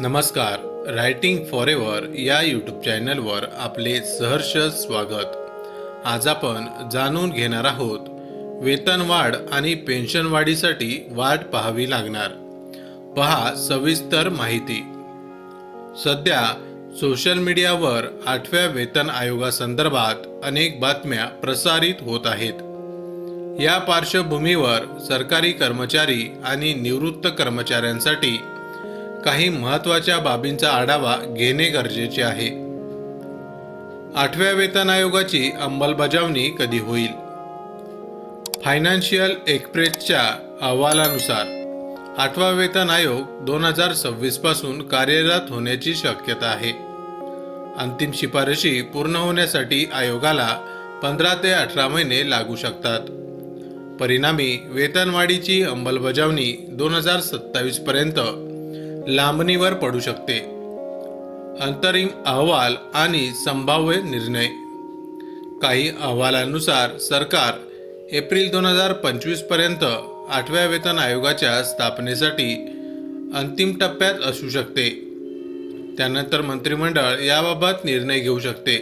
नमस्कार. Writing for ever या YouTube चॅनलवर आपले सहर्ष स्वागत. आज आपण जाणून घेणार आहोत वेतनवाढ आणि पेन्शनवाढीसाठी वाट पाहावी लागणार. पहा सविस्तर माहिती. सध्या सोशल मीडियावर आठव्या वेतन आयोगासंदर्भात अनेक बातम्या प्रसारित होत आहेत. या पार्श्वभूमीवर सरकारी कर्मचारी आणि निवृत्त कर्मचाऱ्यांसाठी काही महत्त्वाच्या बाबींचा आढावा घेणे गरजेचे आहे. आठव्या वेतन आयोगाची अंमलबजावणी कधी होईल? फायनान्शियल एक्सप्रेसच्या अहवालानुसार आठवा वेतन आयोग दोन हजार सव्वीसपासून कार्यरत होण्याची शक्यता आहे. अंतिम शिफारशी पूर्ण होण्यासाठी आयोगाला पंधरा ते अठरा महिने लागू शकतात. परिणामी वेतनवाढीची अंमलबजावणी दोन हजार सत्तावीस पर्यंत लांबणीवर पडू शकते. अंतरिम अहवाल आणि संभाव्य निर्णय. काही अहवालांनुसार सरकार एप्रिल दोन हजार पंचवीसपर्यंत आठव्या वेतन आयोगाच्या स्थापनेसाठी अंतिम टप्प्यात असू शकते. त्यानंतर मंत्रिमंडळ याबाबत निर्णय घेऊ शकते.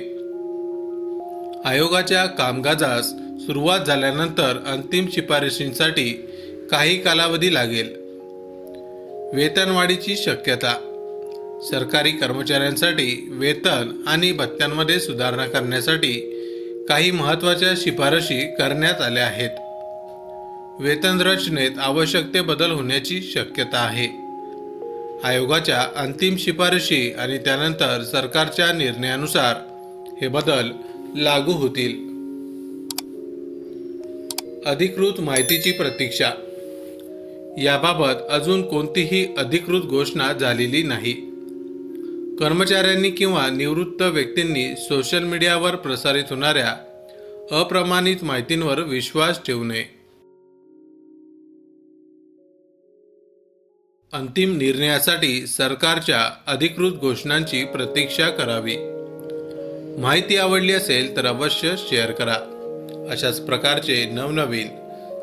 आयोगाच्या कामकाजास सुरुवात झाल्यानंतर अंतिम शिफारशींसाठी काही कालावधी लागेल. वेतनवाढीची शक्यता. सरकारी कर्मचाऱ्यांसाठी वेतन आणि भत्त्यांमध्ये सुधारणा करण्यासाठी काही महत्त्वाच्या शिफारशी करण्यात आल्या आहेत. वेतन रचनेत आवश्यक ते बदल होण्याची शक्यता आहे. आयोगाच्या अंतिम शिफारशी आणि त्यानंतर सरकारच्या निर्णयानुसार हे बदल लागू होतील. अधिकृत माहितीची प्रतीक्षा याबाबत अजून कोणतीही अधिकृत घोषणा झालेली नाही. कर्मचाऱ्यांनी किंवा निवृत्त व्यक्तींनी सोशल मीडियावर प्रसारित होणाऱ्या अप्रमाणित माहितींवर विश्वास ठेवू नये. अंतिम निर्णयासाठी सरकारच्या अधिकृत घोषणांची प्रतीक्षा करावी. माहिती आवडली असेल तर अवश्य शेअर करा. अशाच प्रकारचे नवनवीन